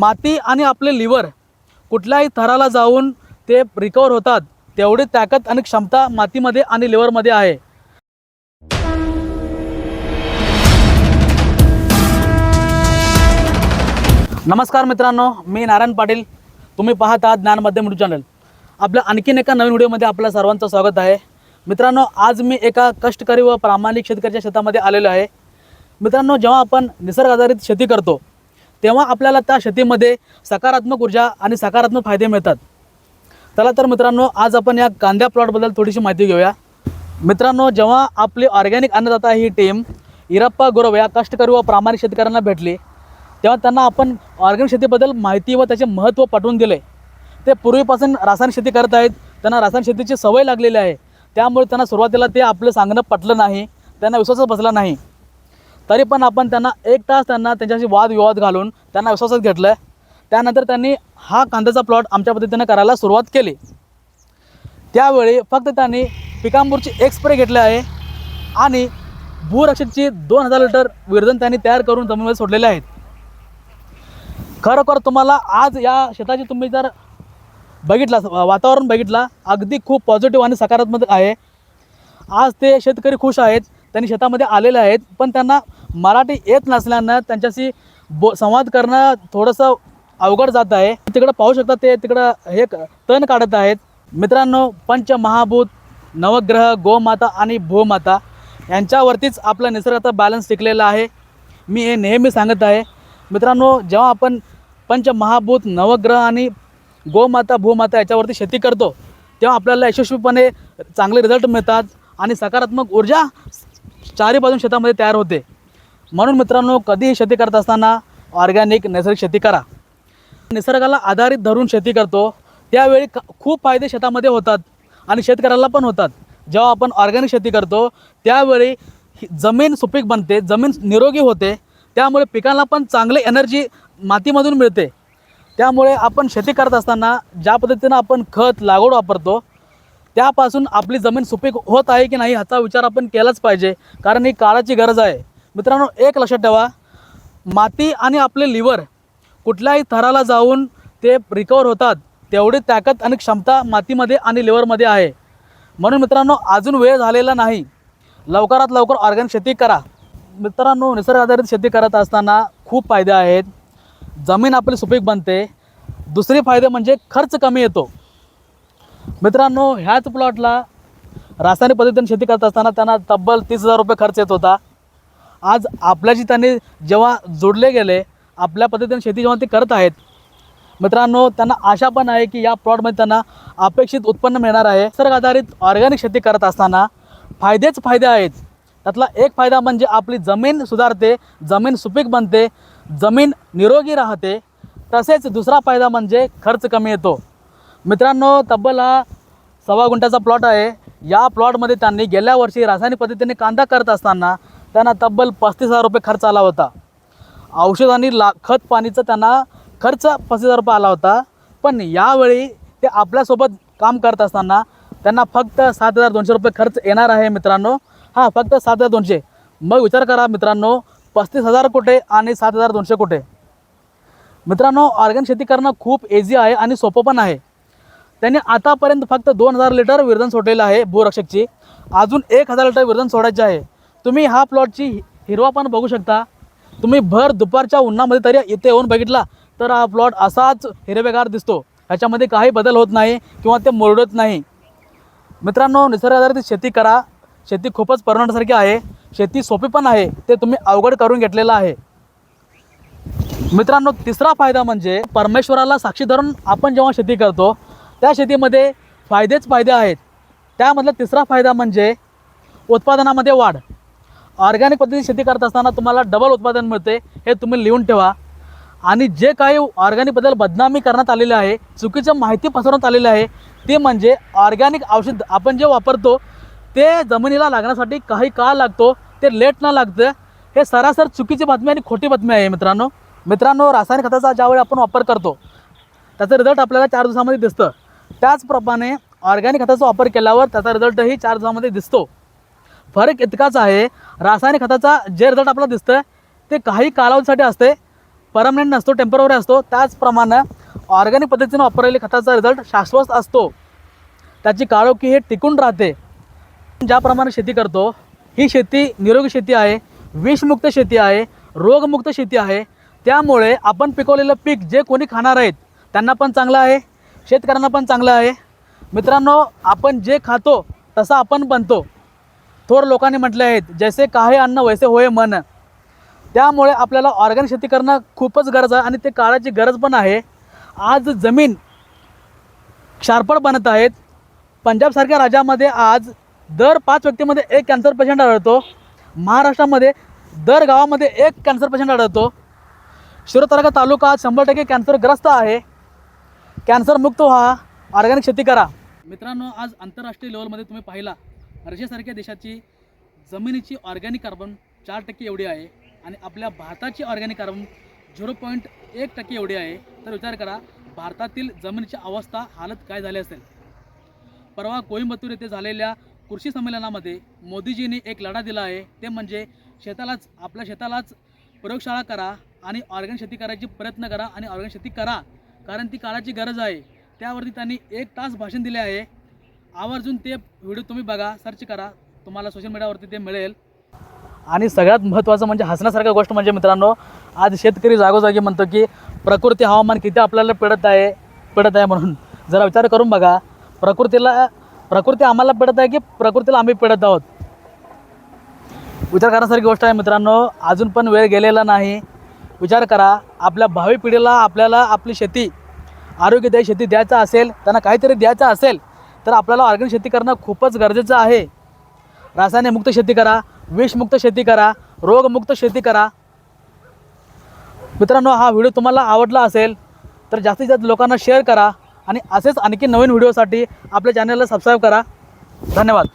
माती आणि आपले लिव्हर कुठल्याही थराला जाऊन ते रिकवर होतात तेवढी ताकद आणि क्षमता मातीमध्ये आणि लिव्हरमध्ये आहे. नमस्कार मित्रांनो मी नारायण पाटील. तुम्ही पाहत आहात ज्ञान माध्यम यूट्यूब चॅनल. आपल्या आणखीन एका नवीन व्हिडिओमध्ये आपल्या सर्वांचं स्वागत आहे. मित्रांनो आज मी एका कष्टकरी व प्रामाणिक शेतकऱ्याच्या शेतामध्ये आलेलो आहे. मित्रांनो जेव्हा आपण निसर्ग आधारित शेती करतो तेव्हा आपल्याला त्या शेतीमध्ये सकारात्मक ऊर्जा आणि सकारात्मक फायदे मिळतात. चला तर मित्रांनो आज आपण या कांद्या प्लॉटबद्दल थोडीशी माहिती घेऊया. मित्रांनो जेव्हा आपली ऑर्गॅनिक अन्नदाता ही टीम इरप्पा गुरव या कष्टकरी व प्रामाणिक शेतकऱ्यांना भेटली तेव्हा त्यांना आपण ऑर्गॅनिक शेतीबद्दल माहिती व त्याचे महत्त्व पटवून दिले. ते पूर्वीपासून रासायनिक शेती करत आहेत त्यांना रासायनिक शेतीची सवय लागलेली आहे त्यामुळे त्यांना सुरुवातीला ते आपलं सांगणं पटलं नाही त्यांना विश्वासच बसला नाही. तरी पण आपण त्यांना एक तास त्यांना त्यांच्याशी वादविवाद घालून त्यांना विश्वासात घेतलं त्यानंतर त्यांनी हा कांद्याचा प्लॉट आमच्या पद्धतीने करायला सुरुवात केली. त्यावेळी फक्त त्यांनी पिकांबूरची एक स्प्रे घेतले आहे आणि भूरक्षितची दोन हजार लिटर विरजन त्यांनी तयार करून जमिनीमध्ये सोडलेले आहेत. खरोखर तुम्हाला आज या शेताची तुम्ही जर बघितला वातावरण बघितला अगदी खूप पॉझिटिव्ह आणि सकारात्मक आहे. आज ते शेतकरी खुश आहेत. त्यांनी शेतामध्ये आलेले आहेत पण त्यांना मराठी येत नसल्यानं त्यांच्याशी बो संवाद करणं थोडंसं अवघड जात आहे. तिकडं पाहू शकता ते तिकडं हे क- तण काढत आहेत. मित्रांनो पंचमहाभूत नवग्रह गोमाता आणि भूमाता यांच्यावरतीच आपला निसर्गाचा बॅलन्स टिकलेला आहे. मी हे नेहमी सांगत आहे. मित्रांनो जेव्हा आपण पंचमहाभूत नवग्रह आणि गोमाता भूमाता याच्यावरती शेती करतो तेव्हा आपल्याला यशस्वीपणे चांगले रिझल्ट मिळतात आणि सकारात्मक ऊर्जा चारी बाजून शेतामध्ये तयार होते. म्हणून मित्रांनो कधीही शेती करत असताना ऑर्गॅनिक नैसर्गिक शेती करा. निसर्गाला आधारित धरून शेती करतो त्यावेळी क- खूप फायदे शेतामध्ये होतात आणि शेतकऱ्याला पण होतात. जेव्हा आपण ऑर्गॅनिक शेती करतो त्यावेळी ही- जमीन सुपीक बनते जमीन निरोगी होते त्यामुळे पिकांना पण चांगले एनर्जी मातीमधून मिळते. त्यामुळे आपण शेती करत असताना ज्या पद्धतीनं आपण खत लागवड वापरतो त्यापासून आपली जमीन सुपीक होत आहे की नाही ह्याचा विचार आपण केलाच पाहिजे. कारण ही काळाची गरज आहे. मित्रांनो एक लक्षात ठेवा. माती आणि आपले लिव्हर कुठल्याही थराला जाऊन ते रिकवर होतात तेवढी ताकद आणि क्षमता मातीमध्ये आणि लिव्हरमध्ये आहे. म्हणून मित्रांनो अजून वेळ झालेला नाही. लवकरात लवकर ऑर्गॅनिक शेती करा. मित्रांनो निसर्ग आधारित शेती करत असताना खूप फायदे आहेत. जमीन आपली सुपीक बनते. दुसरे फायदे म्हणजे खर्च कमी येतो. मित्रांनो ह्याच प्लॉटला रासायनिक पद्धतीने शेती करत असताना त्यांना तब्बल तीस हजार रुपये खर्च येत होता. आज आपल्याशी त्यांनी जेव्हा जोडले गेले आपल्या पद्धतीने शेती जेव्हा ते करत आहेत मित्रांनो त्यांना आशा पण आहे की या प्लॉटमध्ये त्यांना अपेक्षित उत्पन्न मिळणार आहे. निसर्ग आधारित ऑर्गॅनिक शेती करत असताना फायदेच फायदे आहेत. त्यातला एक फायदा म्हणजे आपली जमीन सुधारते जमीन सुपीक बनते जमीन निरोगी राहते. तसेच दुसरा फायदा म्हणजे खर्च कमी येतो. मित्रांनो तब्बल हा सव्वा गुंठ्याचा प्लॉट आहे. या प्लॉटमध्ये त्यांनी गेल्या वर्षी रासायनिक पद्धतीने कांदा करत असताना त्यांना तब्बल पस्तीस हजार रुपये खर्च आला होता. औषध आणि ला खत पाणीचा त्यांना खर्च पस्तीस हजार रुपये आला होता. पण यावेळी ते आपल्यासोबत काम करत असताना त्यांना फक्त सात हजार दोनशे रुपये खर्च येणार आहे मित्रांनो. हां फक्त सात हजार दोनशे. मग विचार करा मित्रांनो पस्तीस हजार कुठे आणि सात हजार दोनशे कुठे? मित्रांनो ऑर्गन शेती करणं खूप एझी आहे आणि सोपं पण आहे. त्यांनी आतापर्यंत फक्त दोन हजार लिटर विरधन सोडलेलं आहे भूरक्षकची. अजून एक हजार लिटर विरधन सोडायचे आहे. तुम्ही हा प्लॉटची हिरवा पण बघू शकता. तुम्ही भर दुपारच्या उन्हामध्ये तरी इथे येऊन बघितला तर हा प्लॉट असाच हिरवेगार दिसतो. ह्याच्यामध्ये काही बदल होत नाही किंवा ते मोरडत नाही. मित्रांनो निसर्ग आधारित शेती करा. शेती खूपच परवडण्यासारखी आहे. शेती सोपी पण आहे. ते तुम्ही अवघड करून घेतलेलं आहे. मित्रांनो तिसरा फायदा म्हणजे परमेश्वराला साक्षी धरून आपण जेव्हा शेती करतो त्या शेतीमध्ये फायदेच फायदे आहेत. त्यामधला तिसरा फायदा म्हणजे उत्पादनामध्ये वाढ. ऑर्गॅनिक पद्धतीने शेती करत असताना तुम्हाला डबल उत्पादन मिळते हे तुम्ही लिहून ठेवा. आणि जे काही ऑर्गॅनिकबद्दल बदनामी करण्यात आलेले आहे चुकीचं माहिती पसरवण्यात आलेली आहे ते म्हणजे ऑर्गॅनिक औषध आपण जे वापरतो ते जमिनीला लागण्यासाठी काही काळ लागतो ते लेट न लागतं. हे सरासर चुकीची बातमी आणि खोटी बातमी आहे मित्रांनो. मित्रांनो रासायनिक खताचा ज्यावेळी आपण वापर करतो त्याचा रिझल्ट आपल्याला चार दिवसामध्ये दिसतं. त्याचप्रमाणे ऑर्गॅनिक खताचा वापर केल्यावर त्याचा रिझल्टही चार दिवसामध्ये दिसतो. फरक इतकाच आहे रासायनिक खताचा जे रिझल्ट आपल्याला दिसतं ते काही कालावधीसाठी असते परमनंट नसतो टेंपररी असतो. त्याचप्रमाणे ऑर्गॅनिक पद्धतीने वापरलेल्या खताचा रिझल्ट शाश्वत असतो. त्याची काळोखी हे टिकून राहते. ज्याप्रमाणे शेती करतो ही शेती निरोगी शेती आहे विषमुक्त शेती आहे रोगमुक्त शेती आहे. त्यामुळे आपण पिकवलेलं पीक जे कोणी खाणार आहेत त्यांना पण चांगलं आहे. शेतकऱ्यांना पण चांगलं आहे. मित्रांनो आपण जे खातो तसं आपण बनतो. थोर लोकांनी म्हटले आहेत जैसे काहे अन्न वैसे होय मन. त्यामुळे आपल्याला ऑर्गॅनिक शेती करणं खूपच गरज आहे आणि ते काळाची गरज पण आहे. आज जमीन क्षारपड बनत आहेत. पंजाबसारख्या राज्यामध्ये आज दर पाच व्यक्तीमध्ये एक कॅन्सर पेशंट आढळतो. महाराष्ट्रामध्ये दर गावामध्ये एक कॅन्सर पेशंट आढळतो. शिरोतारका तालुका आज शंभर टक्के कॅन्सरग्रस्त आहे. कॅन्सर मुक्त व्हा ऑर्गॅनिक शेती करा. मित्रांनो आज आंतरराष्ट्रीय लेवलमध्ये तुम्ही पाहिला रशियासारख्या देशाची जमिनीची ऑर्गॅनिक कार्बन चार टक्के एवढी आहे आणि आपल्या भारताची ऑर्गॅनिक कार्बन झिरो पॉईंट एक टक्के एवढी आहे. तर विचार करा भारतातील जमिनीची अवस्था हालत काय झाली असेल? परवा कोईंबतूर येथे झालेल्या कृषी संमेलनामध्ये मोदीजींनी एक लढा दिला आहे. ते म्हणजे शेतालाच आपल्या शेतालाच प्रयोगशाळा करा आणि ऑर्गॅनिक शेती करायची प्रयत्न करा आणि ऑर्गॅनिक शेती करा. कारण ती काळाची गरज आहे. त्यावरती त्यांनी एक तास भाषण दिले आहे. आवर्जून ते व्हिडिओ तुम्ही बघा सर्च करा. तुम्हाला सोशल मीडियावरती ते मिळेल. आणि सगळ्यात महत्त्वाचं म्हणजे हसण्यासारखं गोष्ट म्हणजे मित्रांनो आज शेतकरी जागोजागी म्हणतो की प्रकृती हवामान किती आपल्याला पिडत आहे पिडत आहे म्हणून. जरा विचार करून बघा. प्रकृतीला प्रकृती आम्हाला पिडत आहे की प्रकृतीला आम्ही पिडत आहोत? विचार करण्यासारखी गोष्ट आहे मित्रांनो अजून पण वेळ गेलेला नाही. विचार करा आपल्या भावी पिढीला आपल्याला आपली शेती आरोग्यदायी शेती द्यायचं असेल त्यांना काहीतरी द्यायचं असेल तर आपल्याला ऑर्गॅनिक शेती करणं खूपच गरजेचं आहे. रासायनिकमुक्त शेती करा विषमुक्त शेती करा रोगमुक्त शेती करा. मित्रांनो हा व्हिडिओ तुम्हाला आवडला असेल तर जास्तीत जास्त लोकांना शेअर करा आणि असेच आणखी नवीन व्हिडिओसाठी आपल्या चॅनलला सबस्क्राईब करा. धन्यवाद.